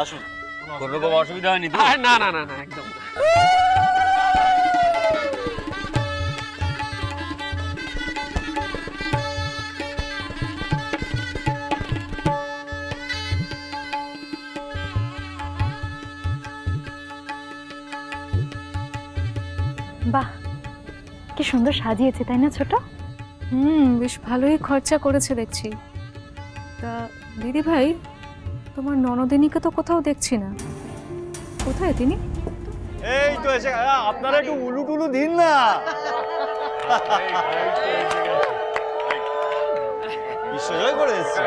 আসুন। কোনো রকম অসুবিধা হয়নি তো? না না না না একদম না। বাহ কি সুন্দর সাজিয়েছে তাই না ছোট? হুম বেশ ভালোই খরচা করেছে দেখছি। তা দিদি ভাই তোমার ননদিনীকে তো কোথাও দেখছি না। কোথায় তিনি? এই তো এসে আপনারা একটু উলু টুলু দিন না। বিশ্বজয় করে এসছে।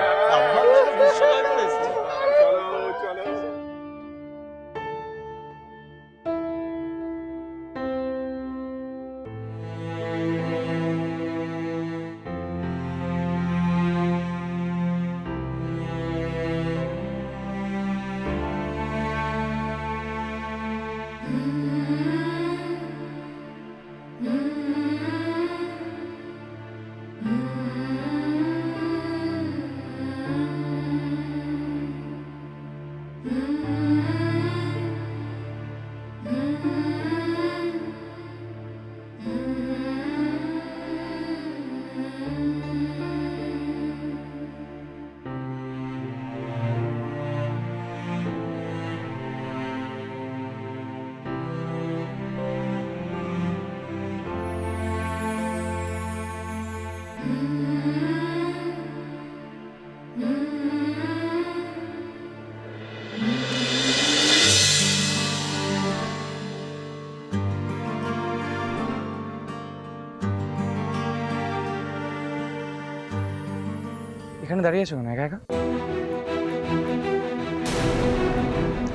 এখানে দাঁড়িয়ে আছো কেন? একা একা?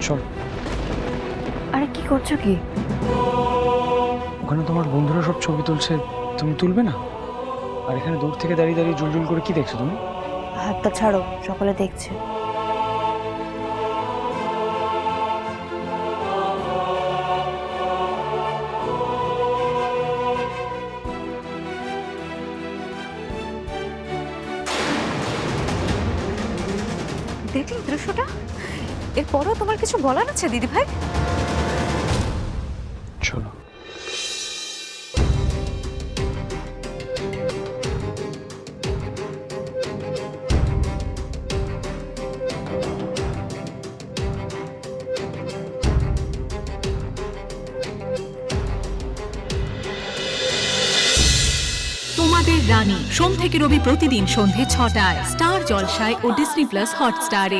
চল। আরে কি করছ কি? ওখানে তোমার বন্ধুরা সব ছবি তুলছে তুমি তুলবে না? আর এখানে দূর থেকে দাঁড়িয়ে দাঁড়িয়ে জুল জুল করে কি দেখছ তুমি? হাতটা ছাড়ো সকলে দেখছে। দেখলি দৃশ্যটা? এরপরও তোমার কিছু বলার আছে দিদি ভাই চলো। তোমাদের রানী। সোম থেকে রবি প্রতিদিন সন্ধে ছটায়। স্টার জলসায় ও ডিসনি প্লাস হটস্টারে।